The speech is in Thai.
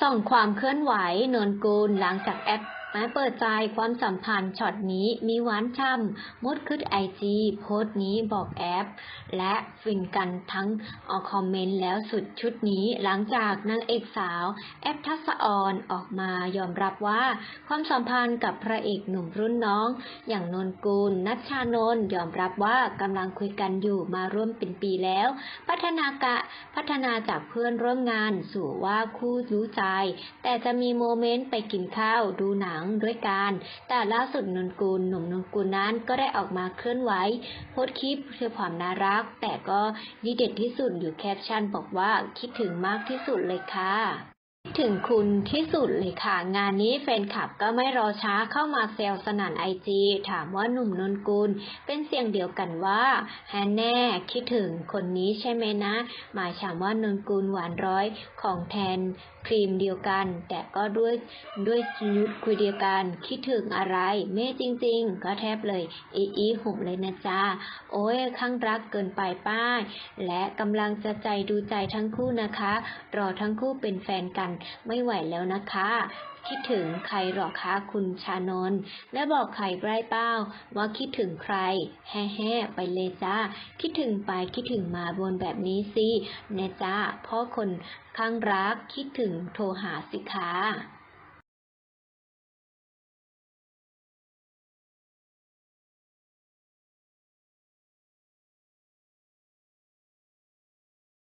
ส่องความเคลื่อนไหวนนกูลหลังจากแอป มาเปิดใจความสัมพันธ์ช็อตนี้มีหวานช่ำมดขึ้นไอจีโพสต์นี้บอกแอป และฟินกันทั้งออกคอมเมนต์แล้วสุดชุดนี้หลังจากนางเอกสาว แอปทัศออนออกมายอมรับว่าความสัมพันธ์กับพระเอกหนุ่มรุ่นน้อง อย่างนนกูลนัชชานนยอมรับว่ากำลังคุยกันอยู่มาร่วมเป็นปีแล้ว พัฒนากะพัฒนาจากเพื่อนร่วมงานสู่ว่าคู่รู้ใจ แต่จะมีโมเมนต์ไปกินข้าวดูหนังด้วยกัน แต่ล่าสุดนนกุลหนุ่มนนกุลนั้นก็ได้ออกมาเคลื่อนไหวโพสคลิปเพื่อความน่ารัก แต่ก็ดีเด็ดที่สุดอยู่แคปชั่นบอกว่าคิดถึงมากที่สุดเลยค่ะ ถึงคุณที่สุดเลยค่ะ งานนี้แฟนคลับก็ไม่รอช้าเข้ามาแซวสนั่นไอจีถามว่าหนุ่มนนกุลเป็นเสียงเดียวกันว่าแฮนแน่คิดถึงคนนี้ใช่ไหมนะ หมายถามว่านนกุลหวานร้อยของแทนครีมเดียวกัน แต่ก็ด้วยด้วยยุดคุยเดียวกัน คิดถึงอะไรแม่จริง ๆ ก็แทบเลยอีอีหุบเลยนะจ๊ะโอ้ยข้างรักเกินไปป้ายและกำลังจะใจดูใจทั้งคู่นะคะ รอทั้งคู่เป็นแฟนกันไม่ไหวแล้วนะคะ คิดถึงใครหรอคะคุณชานนท์และบอกใครไร้เป้าว่าคิดถึงใครแฮ่แฮ่ๆไปเลยจ้า คิดถึงไปคิดถึงมาบนแบบนี้สินะจ้าพ่อคนข้างรักคิดถึงโทรหาสิคะ